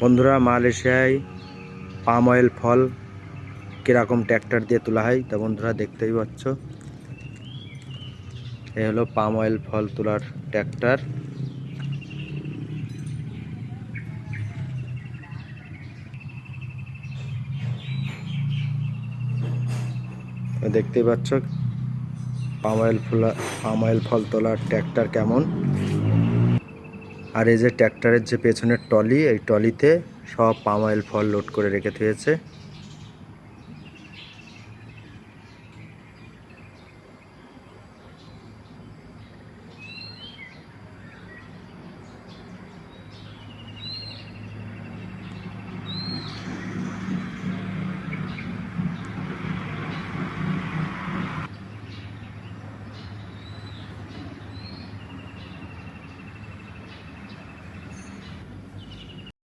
বন্ধুরা, মালয়েশিয়ায় palm oil ফল কীরকম ট্র্যাক্টর দিয়ে তোলা হয়, তা বন্ধুরা দেখতেই পাচ্ছ। এ হলো পাম অয়েল ফল তোলার ট্র্যাক্টর। দেখতেই পাচ্ছ পাম অয়েল ফোলা পাম অয়েল ফল তোলার ট্র্যাক্টর কেমন। আর এই যে ট্র্যাক্টরের যে পেছনের টলি এই টলিতে সব পাম অয়েল ফল লোড করে রেখে দিয়েছে।